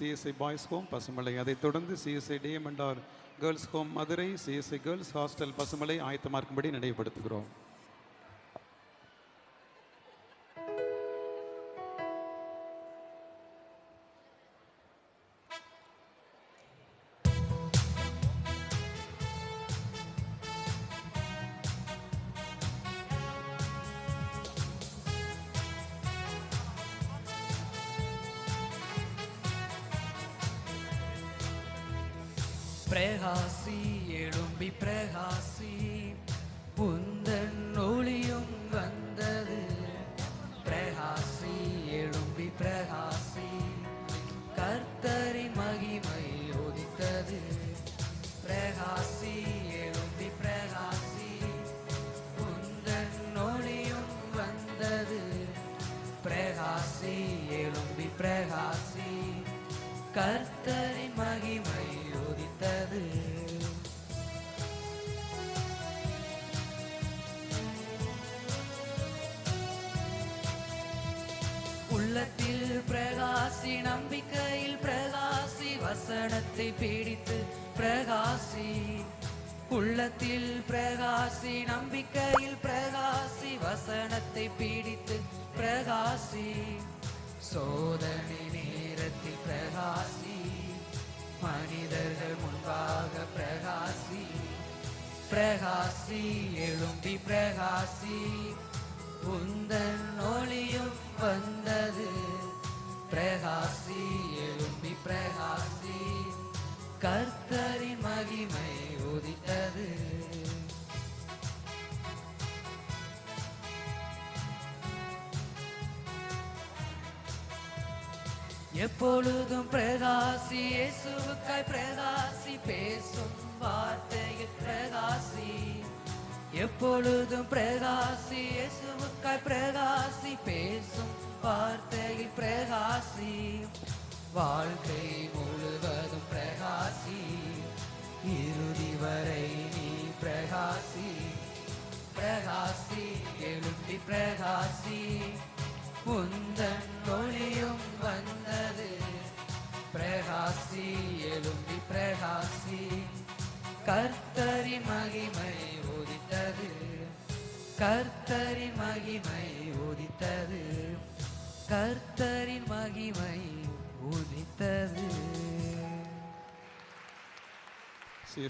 CSI boys home Pasumalai. அதைத் தொடர்ந்து CSI TMNR girls home Madurai. CSI girls hostel Pasumalai. ஆயத்தமாக இருக்கும்படி நினைவுபடுத்துகிறோம். பிரகாசி எழும்பி பிரகாசி. புந்தன் ஒளியும் வந்தது. பிரகாசி எழும்பி பிரகாசி. கர்த்தரி மகிமை உதித்தது பிரகாசி எழும்பி பிரகாசி. புந்தன் ஒளியும் வந்தது. பிரகாசி எழும்பி பிரகாசி. கர்த்தரி மகிமை உள்ளத்தில் பிரகாசி நம்பிக்கையில் பிரகாசி வசனத்தை பீடித்து பிரகாசி. உள்ளத்தில் பிரகாசி நம்பிக்கையில் பிரகாசி வசனத்தை பீடித்து பிரகாசி. சோதனை நேரத்தில் பிரகாசி மனிதர்கள் முன்பாக பிரகாசி. பிரகாசி எழும்பி பிரகாசி. உந்தன் எப்பொழுதும் பிரகாசி இயேசுவுக்காய் பிரகாசி பேசும் வார்த்தையில் பிரகாசி. எப்பொழுதும் பிரகாசி இயேசுவுக்காய் பிரகாசி பேசும் வார்த்தையில் பிரகாசி. வாழ்க்கை முழுவதும் பிரகாசி. இறுதி வரை நீ பிரகாசி. பிரகாசி எழுப்பி பிரகாசி. உந்தன் ஒளியும் கர்த்தரி மகிமை உதித்தது. கர்த்தரி மகிமை உதித்தது. கர்த்தரின் மகிமை உதித்தது.